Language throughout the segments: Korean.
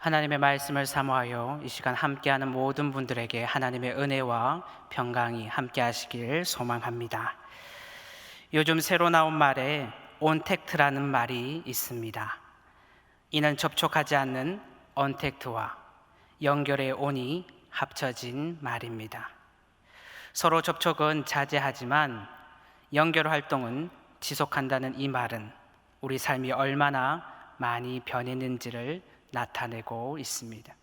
하나님의 말씀을 사모하여 이 시간 함께하는 모든 분들에게 하나님의 은혜와 평강이 함께하시길 소망합니다. 요즘 새로 나온 말에 온택트라는 말이 있습니다. 이는 접촉하지 않는 언택트와 연결의 온이 합쳐진 말입니다. 서로 접촉은 자제하지만 연결 활동은 지속한다는 이 말은 우리 삶이 얼마나 많이 변했는지를 나타내고 있습니다.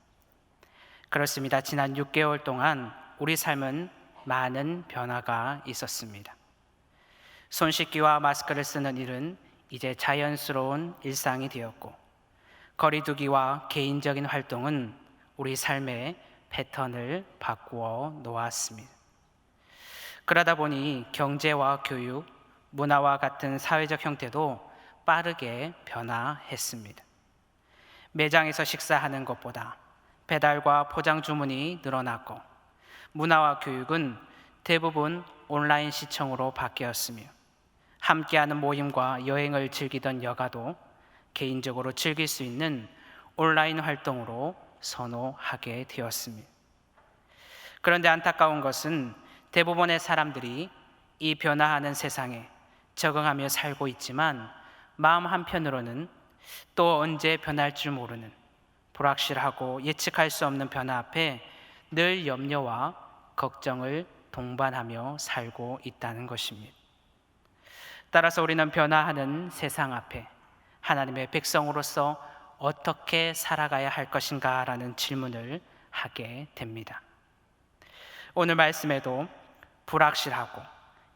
그렇습니다. 지난 6개월 동안 우리 삶은 많은 변화가 있었습니다. 손 씻기와 마스크를 쓰는 일은 이제 자연스러운 일상이 되었고, 거리두기와 개인적인 활동은 우리 삶의 패턴을 바꾸어 놓았습니다. 그러다 보니 경제와 교육, 문화와 같은 사회적 형태도 빠르게 변화했습니다. 매장에서 식사하는 것보다 배달과 포장 주문이 늘어났고 문화와 교육은 대부분 온라인 시청으로 바뀌었으며 함께하는 모임과 여행을 즐기던 여가도 개인적으로 즐길 수 있는 온라인 활동으로 선호하게 되었습니다. 그런데 안타까운 것은 대부분의 사람들이 이 변화하는 세상에 적응하며 살고 있지만 마음 한편으로는 또 언제 변할 줄 모르는 불확실하고 예측할 수 없는 변화 앞에 늘 염려와 걱정을 동반하며 살고 있다는 것입니다. 따라서 우리는 변화하는 세상 앞에 하나님의 백성으로서 어떻게 살아가야 할 것인가라는 질문을 하게 됩니다. 오늘 말씀에도 불확실하고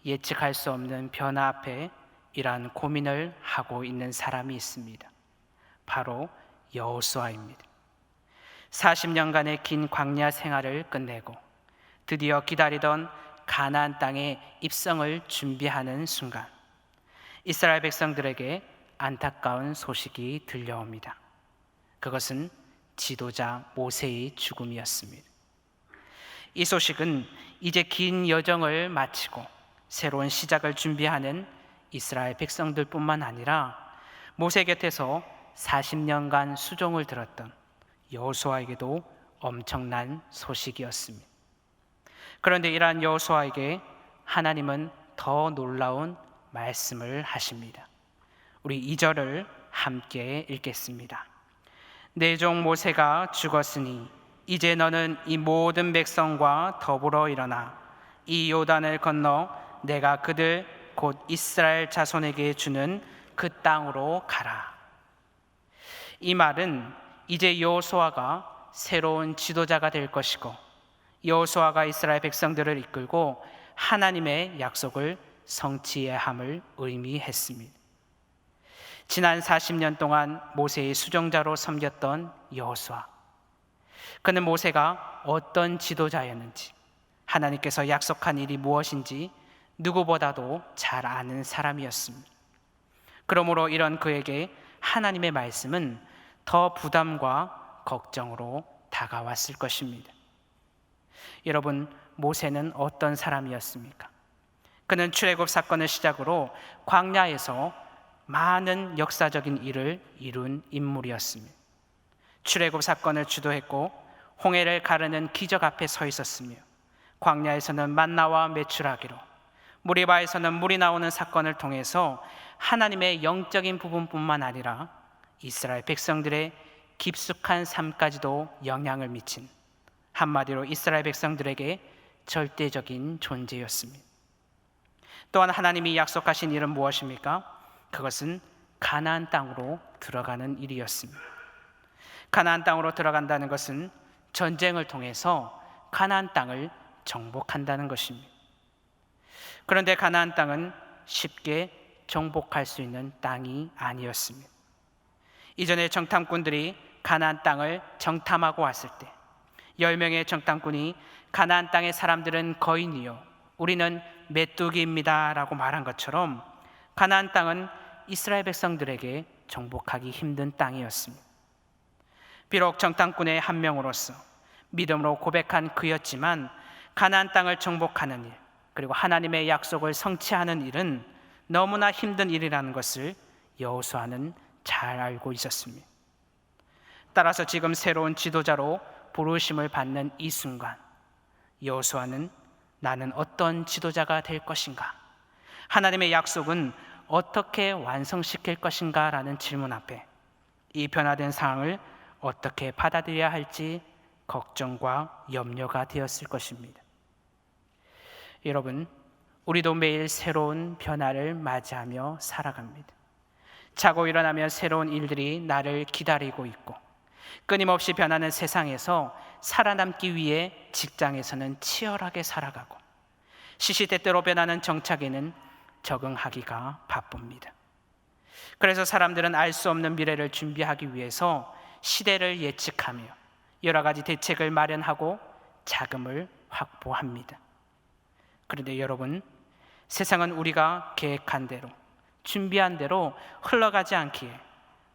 예측할 수 없는 변화 앞에 이러한 고민을 하고 있는 사람이 있습니다. 바로 여호수아입니다. 40년간의 긴 광야 생활을 끝내고 드디어 기다리던 가나안 땅의 입성을 준비하는 순간 이스라엘 백성들에게 안타까운 소식이 들려옵니다. 그것은 지도자 모세의 죽음이었습니다. 이 소식은 이제 긴 여정을 마치고 새로운 시작을 준비하는 이스라엘 백성들뿐만 아니라 모세 곁에서 40년간 수종을 들었던 여호수아에게도 엄청난 소식이었습니다. 그런데 이러한 여호수아에게 하나님은 더 놀라운 말씀을 하십니다. 우리 2절을 함께 읽겠습니다. 내종 모세가 죽었으니 이제 너는 이 모든 백성과 더불어 일어나 이 요단을 건너 내가 그들 곧 이스라엘 자손에게 주는 그 땅으로 가라. 이 말은 이제 여호수아가 새로운 지도자가 될 것이고 여호수아가 이스라엘 백성들을 이끌고 하나님의 약속을 성취해야 함을 의미했습니다. 지난 40년 동안 모세의 수종자로 섬겼던 여호수아. 그는 모세가 어떤 지도자였는지, 하나님께서 약속한 일이 무엇인지 누구보다도 잘 아는 사람이었습니다. 그러므로 이런 그에게 하나님의 말씀은 더 부담과 걱정으로 다가왔을 것입니다. 여러분, 모세는 어떤 사람이었습니까? 그는 출애굽 사건을 시작으로 광야에서 많은 역사적인 일을 이룬 인물이었습니다. 출애굽 사건을 주도했고 홍해를 가르는 기적 앞에 서 있었으며 광야에서는 만나와 매출하기로 무리바에서는 물이 나오는 사건을 통해서 하나님의 영적인 부분뿐만 아니라 이스라엘 백성들의 깊숙한 삶까지도 영향을 미친 한마디로 이스라엘 백성들에게 절대적인 존재였습니다. 또한 하나님이 약속하신 일은 무엇입니까? 그것은 가나안 땅으로 들어가는 일이었습니다. 가나안 땅으로 들어간다는 것은 전쟁을 통해서 가나안 땅을 정복한다는 것입니다. 그런데 가나안 땅은 쉽게 정복할 수 있는 땅이 아니었습니다. 이전에 정탐꾼들이 가나안 땅을 정탐하고 왔을 때 10명의 정탐꾼이 가나안 땅의 사람들은 거인이요 우리는 메뚜기입니다라고 말한 것처럼 가나안 땅은 이스라엘 백성들에게 정복하기 힘든 땅이었습니다. 비록 정탐꾼의 한 명으로서 믿음으로 고백한 그였지만 가나안 땅을 정복하는 일 그리고 하나님의 약속을 성취하는 일은 너무나 힘든 일이라는 것을 여호수아는 잘 알고 있었습니다. 따라서 지금 새로운 지도자로 부르심을 받는 이 순간 여호수아는 나는 어떤 지도자가 될 것인가? 하나님의 약속은 어떻게 완성시킬 것인가라는 질문 앞에 이 변화된 상황을 어떻게 받아들여야 할지 걱정과 염려가 되었을 것입니다. 여러분, 우리도 매일 새로운 변화를 맞이하며 살아갑니다. 자고 일어나면 새로운 일들이 나를 기다리고 있고 끊임없이 변하는 세상에서 살아남기 위해 직장에서는 치열하게 살아가고 시시때때로 변하는 정착에는 적응하기가 바쁩니다. 그래서 사람들은 알 수 없는 미래를 준비하기 위해서 시대를 예측하며 여러 가지 대책을 마련하고 자금을 확보합니다. 그런데 여러분, 세상은 우리가 계획한 대로, 준비한 대로 흘러가지 않기에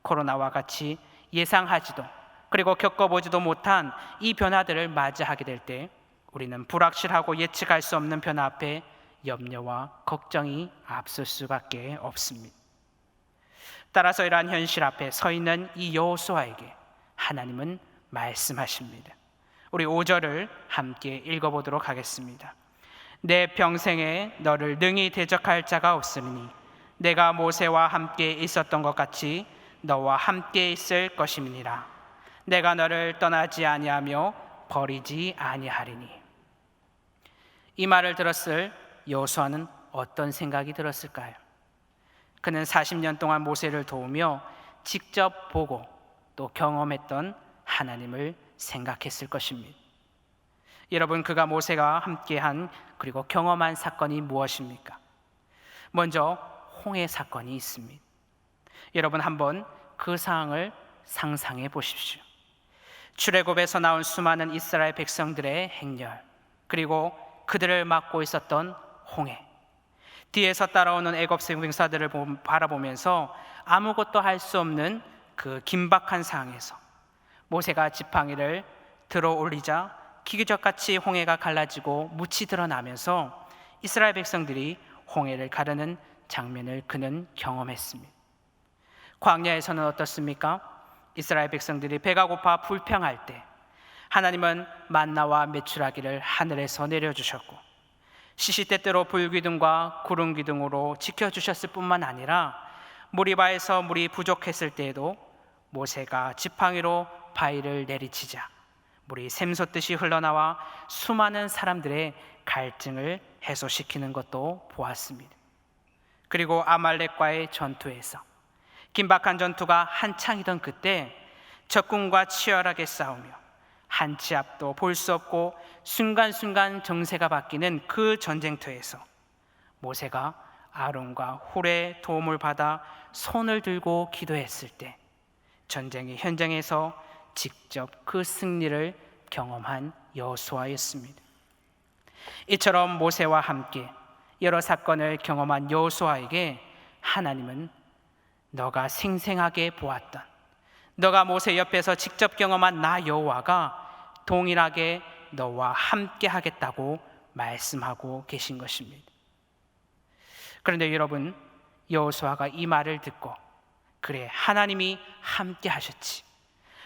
코로나와 같이 예상하지도 그리고 겪어보지도 못한 이 변화들을 맞이하게 될 때 우리는 불확실하고 예측할 수 없는 변화 앞에 염려와 걱정이 앞설 수밖에 없습니다. 따라서 이러한 현실 앞에 서 있는 이 여호수아에게 하나님은 말씀하십니다. 우리 5절을 함께 읽어보도록 하겠습니다. 내 평생에 너를 능히 대적할 자가 없으니 내가 모세와 함께 있었던 것 같이 너와 함께 있을 것임이니라. 내가 너를 떠나지 아니하며 버리지 아니하리니. 이 말을 들었을 여호수아는 어떤 생각이 들었을까요? 그는 40년 동안 모세를 도우며 직접 보고 또 경험했던 하나님을 생각했을 것입니다. 여러분 그가 모세가 함께한 그리고 경험한 사건이 무엇입니까? 먼저 홍해 사건이 있습니다. 여러분 한번 그 상황을 상상해 보십시오. 출애굽에서 나온 수많은 이스라엘 백성들의 행렬 그리고 그들을 맡고 있었던 홍해 뒤에서 따라오는 애굽 생사들을 바라보면서 아무것도 할 수 없는 그 긴박한 상황에서 모세가 지팡이를 들어 올리자 기계적같이 홍해가 갈라지고 묻이 드러나면서 이스라엘 백성들이 홍해를 가르는 장면을 그는 경험했습니다. 광야에서는 어떻습니까? 이스라엘 백성들이 배가 고파 불평할 때 하나님은 만나와 메추라기를 하늘에서 내려주셨고 시시때때로 불기둥과 구름기둥으로 지켜주셨을 뿐만 아니라 무리바에서 물이 부족했을 때에도 모세가 지팡이로 바위를 내리치자 물이 샘솟듯이 흘러나와 수많은 사람들의 갈증을 해소시키는 것도 보았습니다. 그리고 아말렉과의 전투에서 긴박한 전투가 한창이던 그때 적군과 치열하게 싸우며 한치 앞도 볼 수 없고 순간순간 정세가 바뀌는 그 전쟁터에서 모세가 아론과 훌의 도움을 받아 손을 들고 기도했을 때 전쟁의 현장에서 직접 그 승리를 경험한 여호수아였습니다. 이처럼 모세와 함께 여러 사건을 경험한 여호수아에게 하나님은 너가 생생하게 보았던 너가 모세 옆에서 직접 경험한 나 여호와가 동일하게 너와 함께 하겠다고 말씀하고 계신 것입니다. 그런데 여러분 여호수아가 이 말을 듣고 그래 하나님이 함께 하셨지.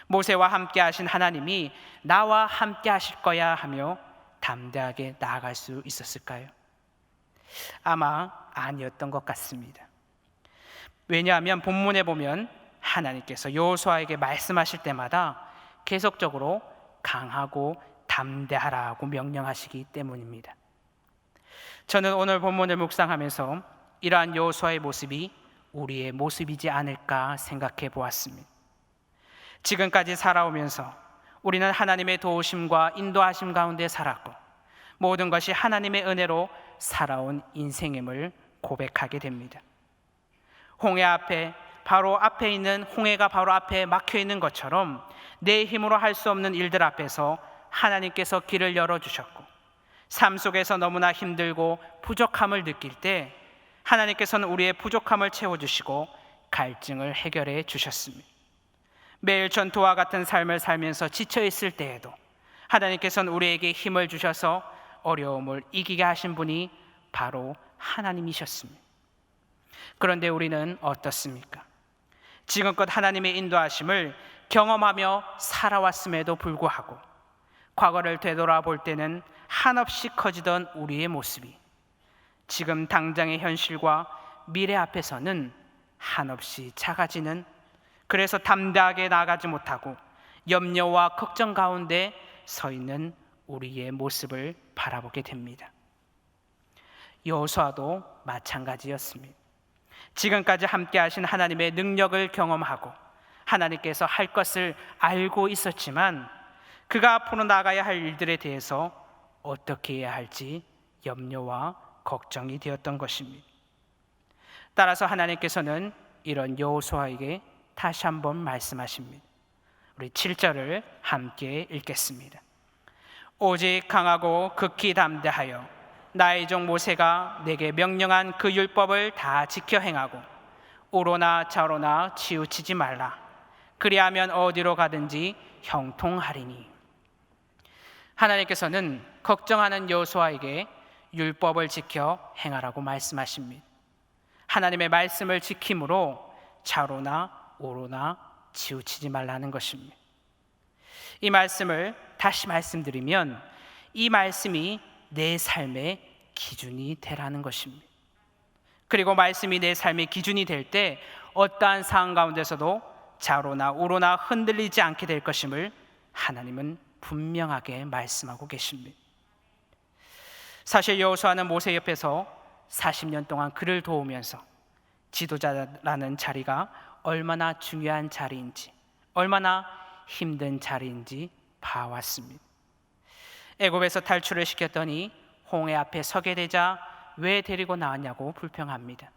모세와 함께 하신 하나님이 나와 함께 하실 거야 하며 담대하게 나아갈 수 있었을까요? 아마 아니었던 것 같습니다. 왜냐하면 본문에 보면 하나님께서 여호수아에게 말씀하실 때마다 계속적으로 강하고 담대하라고 명령하시기 때문입니다. 저는 오늘 본문을 묵상하면서 이러한 여호수아의 모습이 우리의 모습이지 않을까 생각해 보았습니다. 지금까지 살아오면서 우리는 하나님의 도우심과 인도하심 가운데 살았고 모든 것이 하나님의 은혜로 살아온 인생임을 고백하게 됩니다. 홍해 앞에 바로 앞에 있는 홍해가 바로 앞에 막혀 있는 것처럼 내 힘으로 할 수 없는 일들 앞에서 하나님께서 길을 열어 주셨고 삶 속에서 너무나 힘들고 부족함을 느낄 때 하나님께서는 우리의 부족함을 채워 주시고 갈증을 해결해 주셨습니다. 매일 전투와 같은 삶을 살면서 지쳐 있을 때에도 하나님께서는 우리에게 힘을 주셔서 어려움을 이기게 하신 분이 바로 하나님이셨습니다. 그런데 우리는 어떻습니까? 지금껏 하나님의 인도하심을 경험하며 살아왔음에도 불구하고 과거를 되돌아볼 때는 한없이 커지던 우리의 모습이 지금 당장의 현실과 미래 앞에서는 한없이 작아지는 그래서 담대하게 나가지 못하고 염려와 걱정 가운데 서 있는 우리의 모습을 바라보게 됩니다. 여호수아도 마찬가지였습니다. 지금까지 함께 하신 하나님의 능력을 경험하고 하나님께서 할 것을 알고 있었지만 그가 앞으로 나가야 할 일들에 대해서 어떻게 해야 할지 염려와 걱정이 되었던 것입니다. 따라서 하나님께서는 이런 여호수아에게 다시 한번 말씀하십니다. 우리 7절을 함께 읽겠습니다. 오직 강하고 극히 담대하여 나의 종 모세가 내게 명령한 그 율법을 다 지켜 행하고 오로나 좌로나 치우치지 말라. 그리하면 어디로 가든지 형통하리니. 하나님께서는 걱정하는 여호수아에게 율법을 지켜 행하라고 말씀하십니다. 하나님의 말씀을 지킴으로 좌로나 오로나 치우치지 말라는 것입니다. 이 말씀을 다시 말씀드리면 이 말씀이 내 삶의 기준이 되라는 것입니다. 그리고 말씀이 내 삶의 기준이 될 때 어떠한 상황 가운데서도 좌로나 우로나 흔들리지 않게 될 것임을 하나님은 분명하게 말씀하고 계십니다. 사실 여호수아는 모세 옆에서 40년 동안 그를 도우면서 지도자라는 자리가 얼마나 중요한 자리인지, 얼마나 힘든 자리인지 봐왔습니다. 애굽에서 탈출을 시켰더니 홍해 앞에 서게 되자 왜 데리고 나왔냐고 불평합니다.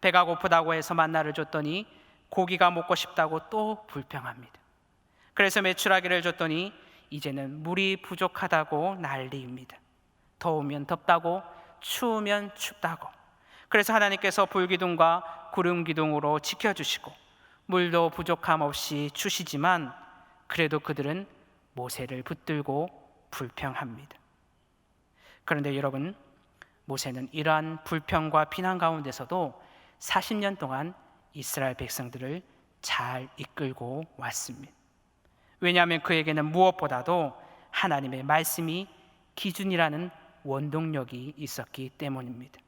배가 고프다고 해서 만나를 줬더니 고기가 먹고 싶다고 또 불평합니다. 그래서 매출하기를 줬더니 이제는 물이 부족하다고 난리입니다. 더우면 덥다고 추우면 춥다고. 그래서 하나님께서 불기둥과 구름기둥으로 지켜주시고 물도 부족함 없이 주시지만 그래도 그들은 모세를 붙들고 불평합니다. 그런데 여러분, 모세는 이러한 불평과 비난 가운데서도 40년 동안 이스라엘 백성들을 잘 이끌고 왔습니다. 왜냐하면 그에게는 무엇보다도 하나님의 말씀이 기준이라는 원동력이 있었기 때문입니다.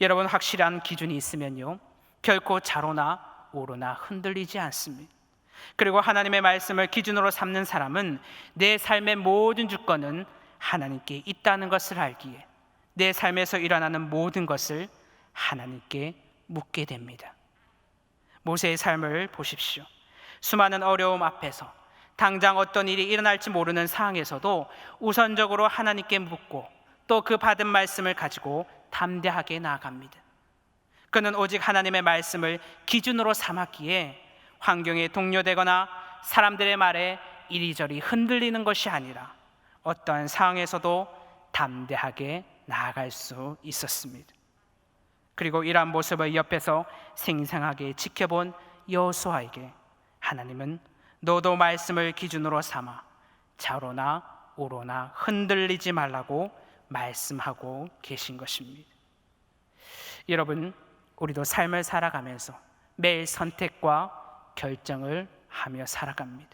여러분 확실한 기준이 있으면요 결코 좌로나 오로나 흔들리지 않습니다. 그리고 하나님의 말씀을 기준으로 삼는 사람은 내 삶의 모든 주권은 하나님께 있다는 것을 알기에 내 삶에서 일어나는 모든 것을 하나님께 묻게 됩니다. 모세의 삶을 보십시오. 수많은 어려움 앞에서 당장 어떤 일이 일어날지 모르는 상황에서도 우선적으로 하나님께 묻고 또 그 받은 말씀을 가지고 담대하게 나아갑니다. 그는 오직 하나님의 말씀을 기준으로 삼았기에 환경에 동료되거나 사람들의 말에 이리저리 흔들리는 것이 아니라 어떠한 상황에서도 담대하게 나아갈 수 있었습니다. 그리고 이러한 모습을 옆에서 생생하게 지켜본 여호수아에게 하나님은 너도 말씀을 기준으로 삼아 좌로나 우로나 흔들리지 말라고 말씀하고 계신 것입니다. 여러분, 우리도 삶을 살아가면서 매일 선택과 결정을 하며 살아갑니다.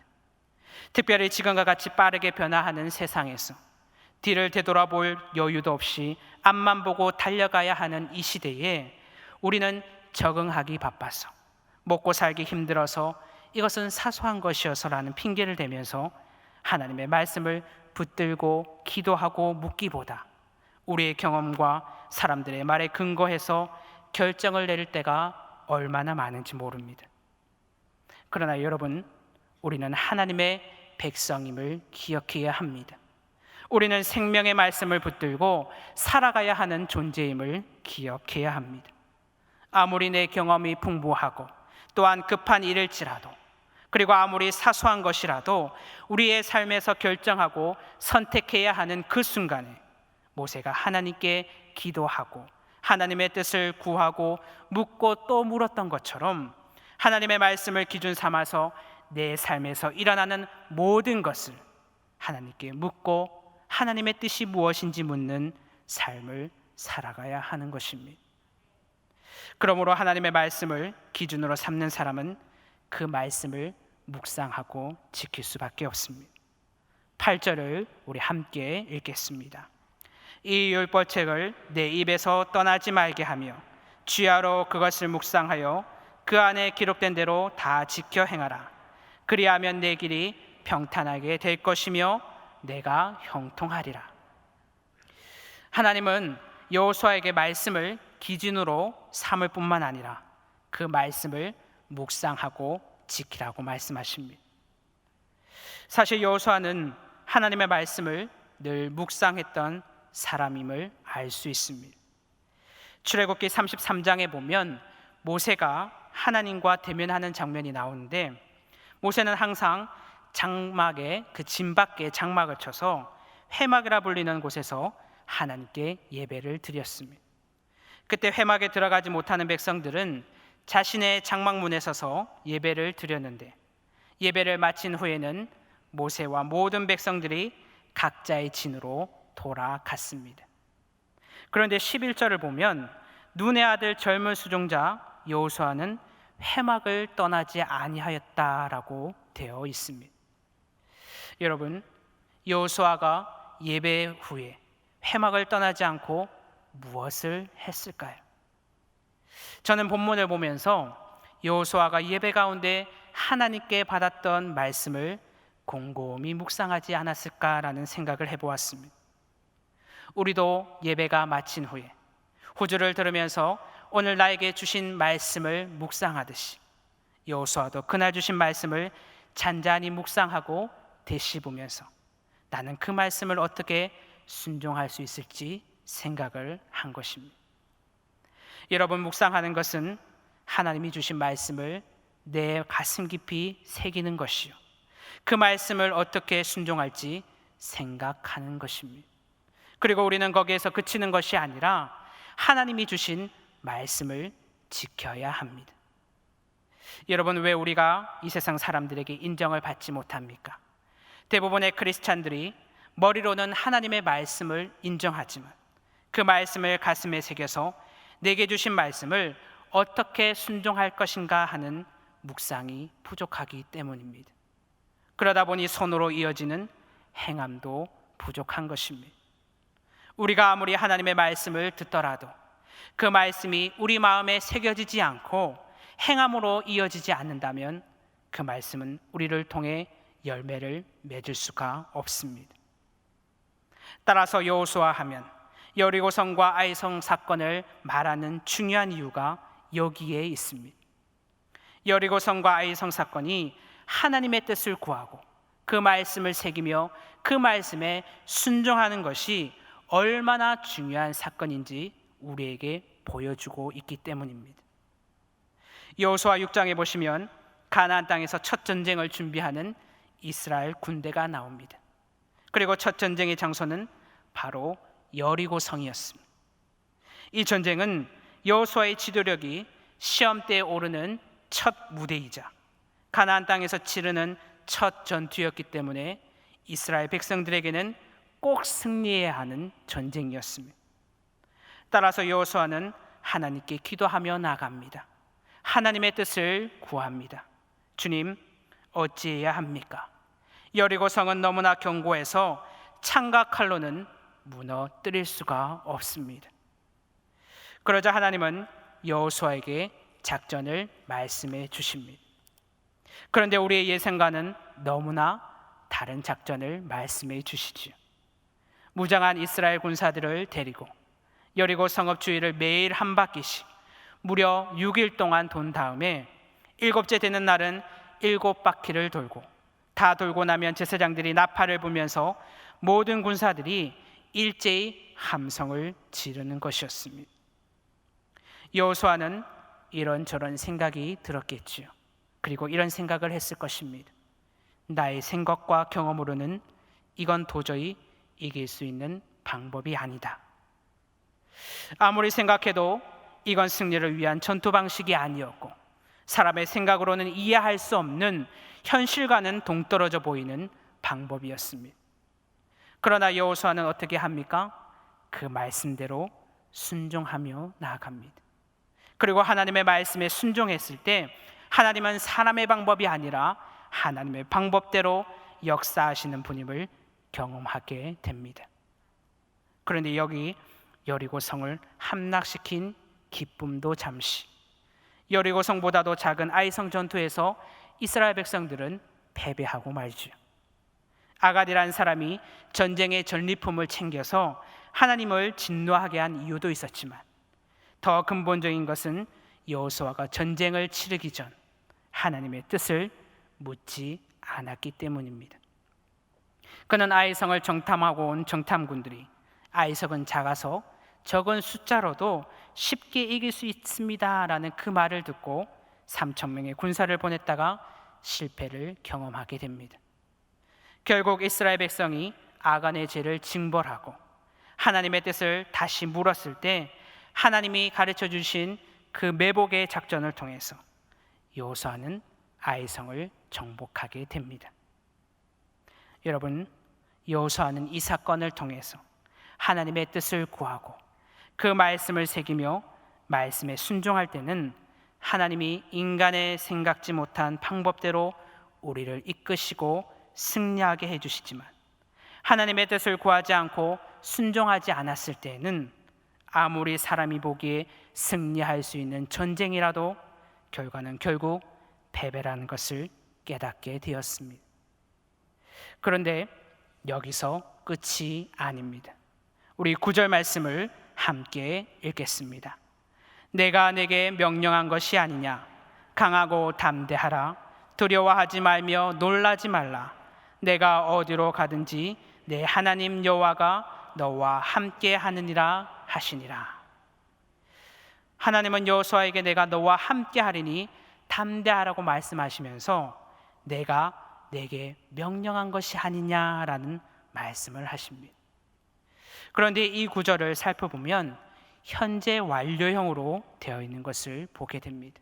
특별히 지금과 같이 빠르게 변화하는 세상에서 뒤를 되돌아볼 여유도 없이 앞만 보고 달려가야 하는 이 시대에 우리는 적응하기 바빠서 먹고 살기 힘들어서 이것은 사소한 것이어서라는 핑계를 대면서 하나님의 말씀을 붙들고 기도하고 묻기보다 우리의 경험과 사람들의 말에 근거해서 결정을 내릴 때가 얼마나 많은지 모릅니다. 그러나 여러분, 우리는 하나님의 백성임을 기억해야 합니다. 우리는 생명의 말씀을 붙들고 살아가야 하는 존재임을 기억해야 합니다. 아무리 내 경험이 풍부하고 또한 급한 일일지라도 그리고 아무리 사소한 것이라도 우리의 삶에서 결정하고 선택해야 하는 그 순간에 모세가 하나님께 기도하고 하나님의 뜻을 구하고 묻고 또 물었던 것처럼 하나님의 말씀을 기준 삼아서 내 삶에서 일어나는 모든 것을 하나님께 묻고 하나님의 뜻이 무엇인지 묻는 삶을 살아가야 하는 것입니다. 그러므로 하나님의 말씀을 기준으로 삼는 사람은 그 말씀을 묵상하고 지킬 수밖에 없습니다. 8절을 우리 함께 읽겠습니다. 이 율법책을 내 입에서 떠나지 말게 하며 주야로 그것을 묵상하여 그 안에 기록된 대로 다 지켜 행하라. 그리하면 내 길이 평탄하게 될 것이며 내가 형통하리라. 하나님은 여호수아에게 말씀을 기준으로 삼을 뿐만 아니라 그 말씀을 묵상하고 지키라고 말씀하십니다. 사실 여호수아는 하나님의 말씀을 늘 묵상했던 사람임을 알 수 있습니다. 출애굽기 33장에 보면 모세가 하나님과 대면하는 장면이 나오는데 모세는 항상 장막에 그 진밖에 장막을 쳐서 회막이라 불리는 곳에서 하나님께 예배를 드렸습니다. 그때 회막에 들어가지 못하는 백성들은 자신의 장막문에 서서 예배를 드렸는데 예배를 마친 후에는 모세와 모든 백성들이 각자의 진으로 돌아갔습니다. 그런데 11절을 보면 눈의 아들 젊은 수종자 여호수아는 회막을 떠나지 아니하였다라고 되어 있습니다. 여러분, 여호수아가 예배 후에 회막을 떠나지 않고 무엇을 했을까요? 저는 본문을 보면서 여호수아가 예배 가운데 하나님께 받았던 말씀을 곰곰이 묵상하지 않았을까라는 생각을 해보았습니다. 우리도 예배가 마친 후에 호주를 들으면서 오늘 나에게 주신 말씀을 묵상하듯이 여호수아도 그날 주신 말씀을 잔잔히 묵상하고 되씹으면서 나는 그 말씀을 어떻게 순종할 수 있을지 생각을 한 것입니다. 여러분 묵상하는 것은 하나님이 주신 말씀을 내 가슴 깊이 새기는 것이요. 그 말씀을 어떻게 순종할지 생각하는 것입니다. 그리고 우리는 거기에서 그치는 것이 아니라 하나님이 주신 말씀을 지켜야 합니다. 여러분 왜 우리가 이 세상 사람들에게 인정을 받지 못합니까? 대부분의 크리스찬들이 머리로는 하나님의 말씀을 인정하지만 그 말씀을 가슴에 새겨서 내게 주신 말씀을 어떻게 순종할 것인가 하는 묵상이 부족하기 때문입니다. 그러다 보니 손으로 이어지는 행함도 부족한 것입니다. 우리가 아무리 하나님의 말씀을 듣더라도 그 말씀이 우리 마음에 새겨지지 않고 행함으로 이어지지 않는다면 그 말씀은 우리를 통해 열매를 맺을 수가 없습니다. 따라서 여호수아 하면 여리고성과 아이성 사건을 말하는 중요한 이유가 여기에 있습니다. 여리고성과 아이성 사건이 하나님의 뜻을 구하고 그 말씀을 새기며 그 말씀에 순종하는 것이 얼마나 중요한 사건인지 우리에게 보여주고 있기 때문입니다. 여호수아 6장에 보시면 가나안 땅에서 첫 전쟁을 준비하는 이스라엘 군대가 나옵니다. 그리고 첫 전쟁의 장소는 바로 여리고 성이었습니다. 이 전쟁은 여호수아의 지도력이 시험대에 오르는 첫 무대이자 가나안 땅에서 치르는 첫 전투였기 때문에 이스라엘 백성들에게는 꼭 승리해야 하는 전쟁이었습니다. 따라서 여호수아는 하나님께 기도하며 나갑니다. 하나님의 뜻을 구합니다. 주님, 어찌해야 합니까? 여리고 성은 너무나 견고해서 창과 칼로는 무너뜨릴 수가 없습니다. 그러자 하나님은 여호수아에게 작전을 말씀해 주십니다. 그런데 우리의 예상과는 너무나 다른 작전을 말씀해 주시지요. 무장한 이스라엘 군사들을 데리고 여리고 성읍 주위를 매일 한 바퀴씩 무려 6일 동안 돈 다음에 일곱째 되는 날은 일곱 바퀴를 돌고 다 돌고 나면 제사장들이 나팔을 불면서 모든 군사들이 일제히 함성을 지르는 것이었습니다. 여호수아는 이런저런 생각이 들었겠지요. 그리고 이런 생각을 했을 것입니다. 나의 생각과 경험으로는 이건 도저히 이길 수 있는 방법이 아니다. 아무리 생각해도 이건 승리를 위한 전투 방식이 아니었고 사람의 생각으로는 이해할 수 없는 현실과는 동떨어져 보이는 방법이었습니다. 그러나 여호수아는 어떻게 합니까? 그 말씀대로 순종하며 나아갑니다. 그리고 하나님의 말씀에 순종했을 때 하나님은 사람의 방법이 아니라 하나님의 방법대로 역사하시는 분임을 경험하게 됩니다. 그런데 여기 여리고 성을 함락시킨 기쁨도 잠시 여리고 성보다도 작은 아이성 전투에서 이스라엘 백성들은 패배하고 말죠. 아가디라는 사람이 전쟁의 전리품을 챙겨서 하나님을 진노하게 한 이유도 있었지만 더 근본적인 것은 여호수아가 전쟁을 치르기 전 하나님의 뜻을 묻지 않았기 때문입니다. 그는 아이성을 정탐하고 온 정탐군들이 아이성은 작아서 적은 숫자로도 쉽게 이길 수 있습니다라는 그 말을 듣고 3천 명의 군사를 보냈다가 실패를 경험하게 됩니다. 결국 이스라엘 백성이 아간의 죄를 징벌하고 하나님의 뜻을 다시 물었을 때 하나님이 가르쳐 주신 그 매복의 작전을 통해서 요수아는 아이성을 정복하게 됩니다. 여러분, 여호수아는 이 사건을 통해서 하나님의 뜻을 구하고 그 말씀을 새기며 말씀에 순종할 때는 하나님이 인간의 생각지 못한 방법대로 우리를 이끄시고 승리하게 해 주시지만 하나님의 뜻을 구하지 않고 순종하지 않았을 때에는 아무리 사람이 보기에 승리할 수 있는 전쟁이라도 결과는 결국 패배라는 것을 깨닫게 되었습니다. 그런데 여기서 끝이 아닙니다. 우리 구절 말씀을 함께 읽겠습니다. 내가 내게 명령한 것이 아니냐 강하고 담대하라 두려워하지 말며 놀라지 말라 내가 어디로 가든지 내 하나님 여호와가 너와 함께 하느니라 하시니라 하나님은 여호수아에게 내가 너와 함께 하리니 담대하라고 말씀하시면서 내가 내게 명령한 것이 아니냐라는 말씀을 하십니다. 그런데 이 구절을 살펴보면 현재 완료형으로 되어 있는 것을 보게 됩니다.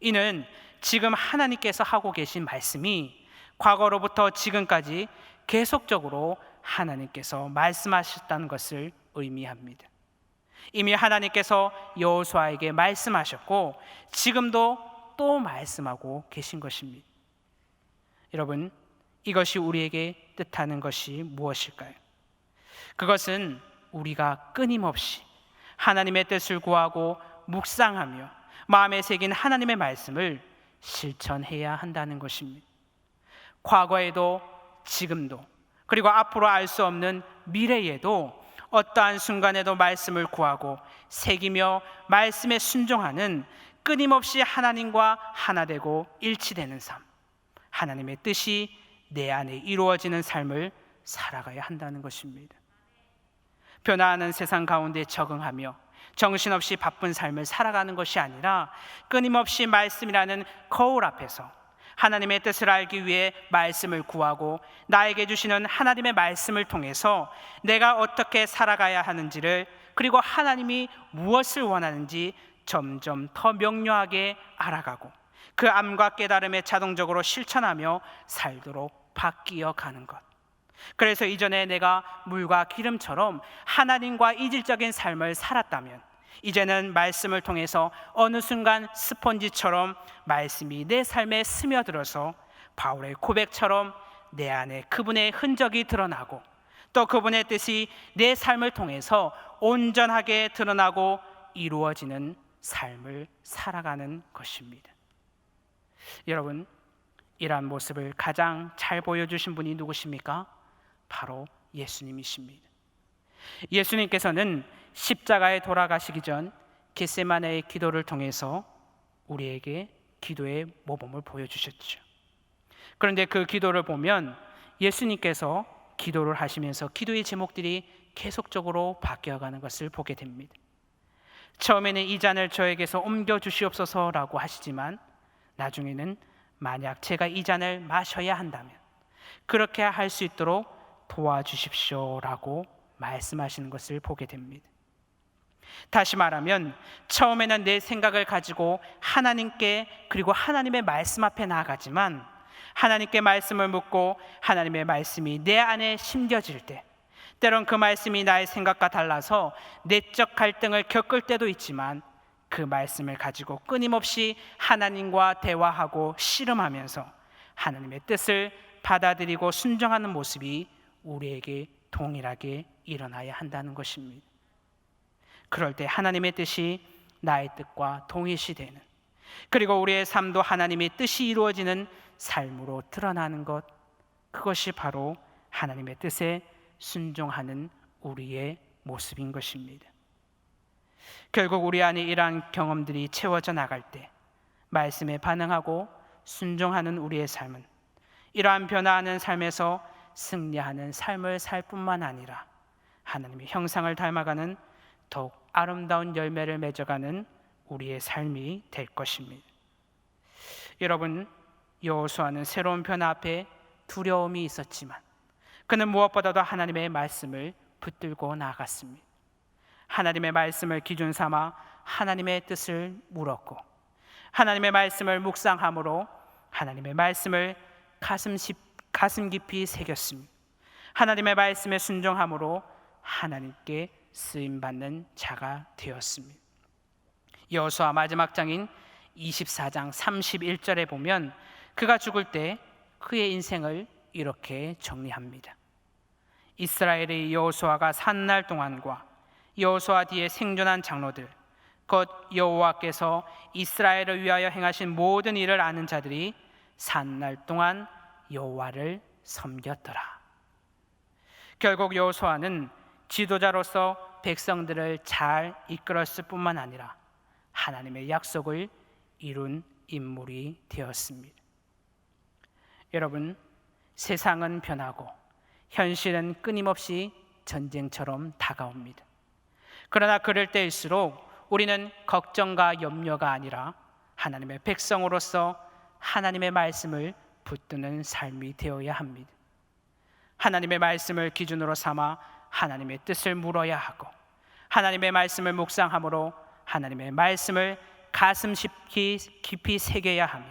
이는 지금 하나님께서 하고 계신 말씀이 과거로부터 지금까지 계속적으로 하나님께서 말씀하셨다는 것을 의미합니다. 이미 하나님께서 여호수아에게 말씀하셨고 지금도 또 말씀하고 계신 것입니다. 여러분, 이것이 우리에게 뜻하는 것이 무엇일까요? 그것은 우리가 끊임없이 하나님의 뜻을 구하고 묵상하며 마음에 새긴 하나님의 말씀을 실천해야 한다는 것입니다. 과거에도 지금도 그리고 앞으로 알 수 없는 미래에도 어떠한 순간에도 말씀을 구하고 새기며 말씀에 순종하는 끊임없이 하나님과 하나 되고 일치되는 삶. 하나님의 뜻이 내 안에 이루어지는 삶을 살아가야 한다는 것입니다. 변화하는 세상 가운데 적응하며 정신없이 바쁜 삶을 살아가는 것이 아니라 끊임없이 말씀이라는 거울 앞에서 하나님의 뜻을 알기 위해 말씀을 구하고 나에게 주시는 하나님의 말씀을 통해서 내가 어떻게 살아가야 하는지를 그리고 하나님이 무엇을 원하는지 점점 더 명료하게 알아가고 그 암과 깨달음에 자동적으로 실천하며 살도록 바뀌어 가는 것. 그래서 이전에 내가 물과 기름처럼 하나님과 이질적인 삶을 살았다면 이제는 말씀을 통해서 어느 순간 스펀지처럼 말씀이 내 삶에 스며들어서 바울의 고백처럼 내 안에 그분의 흔적이 드러나고 또 그분의 뜻이 내 삶을 통해서 온전하게 드러나고 이루어지는 삶을 살아가는 것입니다. 여러분, 이러한 모습을 가장 잘 보여주신 분이 누구십니까? 바로 예수님이십니다. 예수님께서는 십자가에 돌아가시기 전 겟세마네의 기도를 통해서 우리에게 기도의 모범을 보여주셨죠. 그런데 그 기도를 보면 예수님께서 기도를 하시면서 기도의 제목들이 계속적으로 바뀌어가는 것을 보게 됩니다. 처음에는 이 잔을 저에게서 옮겨 주시옵소서라고 하시지만 나중에는 만약 제가 이 잔을 마셔야 한다면 그렇게 할 수 있도록 도와주십시오라고 말씀하시는 것을 보게 됩니다. 다시 말하면 처음에는 내 생각을 가지고 하나님께 그리고 하나님의 말씀 앞에 나아가지만 하나님께 말씀을 묻고 하나님의 말씀이 내 안에 심겨질 때 때론 그 말씀이 나의 생각과 달라서 내적 갈등을 겪을 때도 있지만 그 말씀을 가지고 끊임없이 하나님과 대화하고 씨름하면서 하나님의 뜻을 받아들이고 순종하는 모습이 우리에게 동일하게 일어나야 한다는 것입니다. 그럴 때 하나님의 뜻이 나의 뜻과 동일시 되는 그리고 우리의 삶도 하나님의 뜻이 이루어지는 삶으로 드러나는 것 그것이 바로 하나님의 뜻에 순종하는 우리의 모습인 것입니다. 결국 우리 안에 이러한 경험들이 채워져 나갈 때 말씀에 반응하고 순종하는 우리의 삶은 이러한 변화하는 삶에서 승리하는 삶을 살 뿐만 아니라 하나님의 형상을 닮아가는 더욱 아름다운 열매를 맺어가는 우리의 삶이 될 것입니다. 여러분, 여호수아는 새로운 변화 앞에 두려움이 있었지만 그는 무엇보다도 하나님의 말씀을 붙들고 나아갔습니다. 하나님의 말씀을 기준 삼아 하나님의 뜻을 물었고 하나님의 말씀을 묵상함으로 하나님의 말씀을 가슴, 가슴 깊이 새겼습니다. 하나님의 말씀에 순종함으로 하나님께 쓰임 받는 자가 되었습니다. 여호수아 마지막 장인 24장 31절에 보면 그가 죽을 때 그의 인생을 이렇게 정리합니다. 이스라엘의 여호수아가 산 날 동안과 여호수아 뒤에 생존한 장로들 곧 여호와께서 이스라엘을 위하여 행하신 모든 일을 아는 자들이 산 날 동안 여호와를 섬겼더라. 결국 여호수아는 지도자로서 백성들을 잘 이끌었을 뿐만 아니라 하나님의 약속을 이룬 인물이 되었습니다. 여러분, 세상은 변하고 현실은 끊임없이 전쟁처럼 다가옵니다. 그러나 그럴 때일수록 우리는 걱정과 염려가 아니라 하나님의 백성으로서 하나님의 말씀을 붙드는 삶이 되어야 합니다. 하나님의 말씀을 기준으로 삼아 하나님의 뜻을 물어야 하고 하나님의 말씀을 묵상함으로 하나님의 말씀을 가슴 깊이, 깊이 새겨야 하며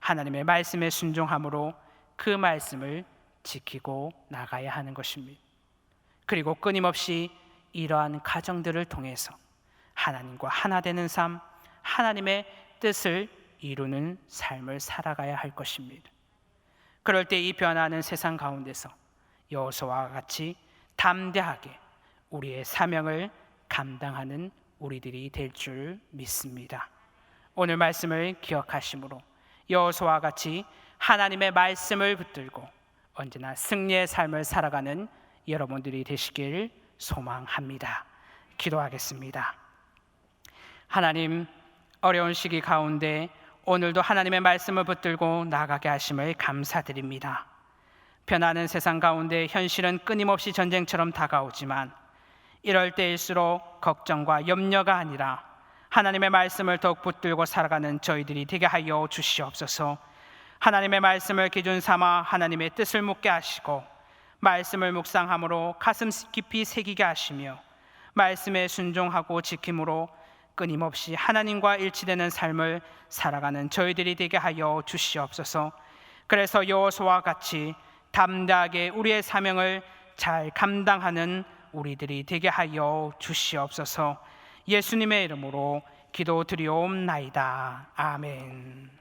하나님의 말씀에 순종함으로 그 말씀을 지키고 나가야 하는 것입니다. 그리고 끊임없이 이러한 가정들을 통해서 하나님과 하나 되는 삶, 하나님의 뜻을 이루는 삶을 살아가야 할 것입니다. 그럴 때 이 변화하는 세상 가운데서 여호수아와 같이 담대하게 우리의 사명을 감당하는 우리들이 될 줄 믿습니다. 오늘 말씀을 기억하심으로 여호수아와 같이 하나님의 말씀을 붙들고 언제나 승리의 삶을 살아가는 여러분들이 되시길 소망합니다. 기도하겠습니다. 하나님 어려운 시기 가운데 오늘도 하나님의 말씀을 붙들고 나가게 하심을 감사드립니다. 변하는 세상 가운데 현실은 끊임없이 전쟁처럼 다가오지만 이럴 때일수록 걱정과 염려가 아니라 하나님의 말씀을 더욱 붙들고 살아가는 저희들이 되게 하여 주시옵소서. 하나님의 말씀을 기준 삼아 하나님의 뜻을 묻게 하시고 말씀을 묵상함으로 가슴 깊이 새기게 하시며 말씀에 순종하고 지킴으로 끊임없이 하나님과 일치되는 삶을 살아가는 저희들이 되게 하여 주시옵소서. 그래서 여호수아와 같이 담대하게 우리의 사명을 잘 감당하는 우리들이 되게 하여 주시옵소서. 예수님의 이름으로 기도드리옵나이다. 아멘.